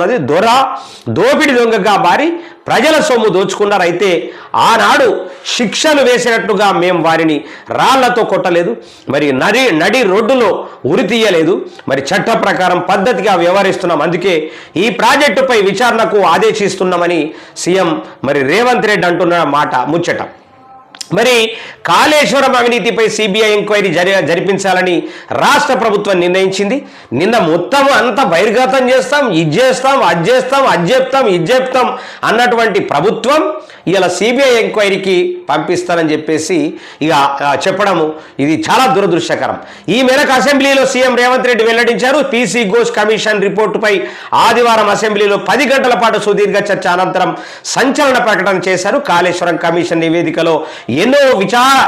ఉన్నది. దొర దోపిడి దొంగగా మారి ప్రజల సొమ్ము దోచుకున్నారైతే ఆనాడు శిక్షలు వేసినట్టుగా మేము వారిని రాళ్ళతో కొట్టలేదు. మరి నడి నడి రోడ్డులో ఉరి తీయలేదు. మరి చట్ట ప్రకారం పద్ధతిగా వ్యవహరిస్తున్నాం. అందుకే ఈ ప్రాజెక్టుపై విచారణకు ఆదేశిస్తున్నామని సీఎం మరి రేవంత్ రెడ్డి అంటున్న మాట ముచ్చట. మరి కాళేశ్వరం అవినీతిపై సిబిఐ ఎంక్వైరీ జరి జరిపించాలని రాష్ట్ర ప్రభుత్వం నిర్ణయించింది. నిన్న మొత్తం అంతా బహిర్గతం చేస్తాం ఇది చేస్తాం అది చేస్తాం అది చెప్తాం ఇది చెప్తాం అన్నటువంటి ప్రభుత్వం ఇలా సిబిఐ ఎంక్వైరీకి పంపిస్తానని చెప్పేసి ఇక చెప్పడము ఇది చాలా దురదృష్టకరం. ఈ మేరకు అసెంబ్లీలో సీఎం రేవంత్ రెడ్డి వెల్లడించారు. పీసీ ఘోష్ కమిషన్ రిపోర్టుపై ఆదివారం అసెంబ్లీలో పది గంటల పాటు సుదీర్ఘ చర్చ అనంతరం సంచలన ప్రకటన చేశారు. కాళేశ్వరం కమిషన్ నివేదికలో ఎన్నో విచార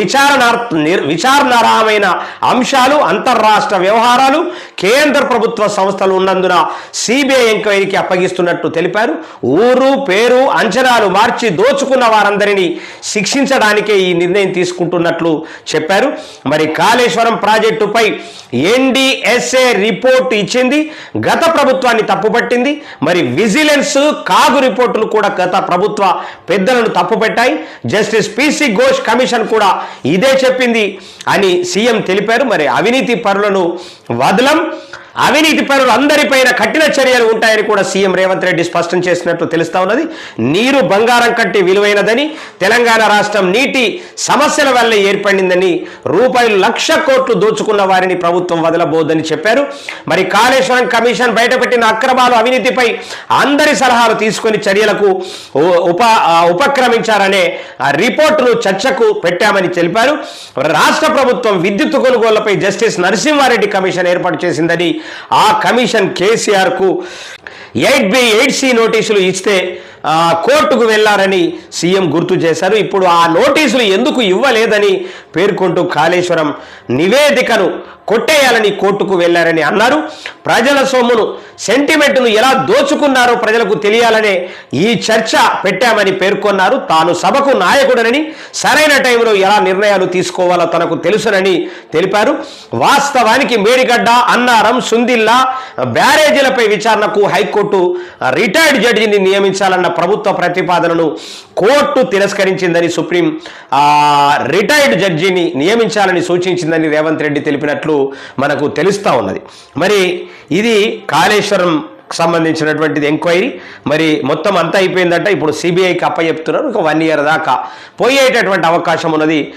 విచారణ విచారణార్ విచారణార్హమైన అంశాలు అంతర్రాష్ట్ర వ్యవహారాలు కేంద్ర ప్రభుత్వ సంస్థలు ఉన్నందున సిబిఐ ఎంక్వైరీకి అప్పగిస్తున్నట్టు తెలిపారు. ఊరు పేరు అంచనాలు మార్చి దోచుకున్న వారందరినీ శిక్షించడానికే ఈ నిర్ణయం తీసుకుంటున్నట్లు చెప్పారు. మరి కాళేశ్వరం ప్రాజెక్టుపై ఎన్డిఎస్ఏ రిపోర్ట్ ఇచ్చింది. గత ప్రభుత్వాన్ని తప్పుపట్టింది. మరి విజిలెన్స్ కాగు రిపోర్టులు కూడా గత ప్రభుత్వ పెద్దలను తప్పుపెట్టాయి. జస్టిస్ పిసి ఘోష్ కమిషన్ కూడా ఇదే చెప్పింది అని సీఎం తెలిపారు. మరి అవినీతి పరులను వదలం అవినీతి పరులు అందరిపైన కఠిన చర్యలు ఉంటాయని కూడా సీఎం రేవంత్ రెడ్డి స్పష్టం చేసినట్లు తెలుస్తా ఉన్నది. నీరు బంగారం కంటే విలువైనదని తెలంగాణ రాష్ట్రం నీటి సమస్యల వల్ల ఏర్పడిందని రూపాయలు లక్ష కోట్లు దోచుకున్న వారిని ప్రభుత్వం వదలబోదని చెప్పారు. మరి కాళేశ్వరం కమిషన్ బయటపెట్టిన అక్రమాలు అవినీతిపై అందరి సలహాలు తీసుకొని చర్యలకు ఉప ఉపక్రమించారనే రిపోర్టును చర్చకు పెట్టామని తెలిపారు. రాష్ట్ర ప్రభుత్వం విద్యుత్ కొనుగోళ్ళపై జస్టిస్ నరసింహారెడ్డి కమిషన్ ఏర్పాటు చేసిందని ఆ కమిషన్ కేసీఆర్కు ఎయిట్ బి ఎయిట్ సి నోటీసులు ఇస్తే కోర్టుకు వెళ్ళారని సీఎం గుర్తు చేశారు. ఇప్పుడు ఆ నోటీసులు ఎందుకు ఇవ్వలేదని పేర్కొంటూ కాళేశ్వరం నివేదికను కొట్టేయాలని కోర్టుకు వెళ్ళారని అన్నారు. ప్రజల సొమ్మును సెంటిమెంట్ను ఎలా దోచుకున్నారో ప్రజలకు తెలియాలనే ఈ చర్చ పెట్టామని పేర్కొన్నారు. తాను సభకు నాయకుడనని సరైన టైంలో ఎలా నిర్ణయాలు తీసుకోవాలో తనకు తెలుసునని తెలిపారు. వాస్తవానికి మేడిగడ్డ అన్నారం సుందిల్లా బ్యారేజీలపై విచారణకు హైకోర్టు రిటైర్డ్ జడ్జిని నియమించాలన్న ప్రభుత్వ ప్రతిపాదనను కోర్టు తిరస్కరించిందని సుప్రీం రిటైర్డ్ జడ్జిని నియమించాలని సూచించిందని రేవంత్ రెడ్డి తెలిపినట్లు మనకు తెలుస్తా ఉన్నది. మరి ఇది కాళేశ్వరం సంబంధించినటువంటిది ఎంక్వైరీ. మరి మొత్తం అంతా అయిపోయిందంటే. ఇప్పుడు సిబిఐకి అప్పచెప్తున్నారు. ఒక వన్ ఇయర్ దాకా పోయేటటువంటి అవకాశం ఉన్నది.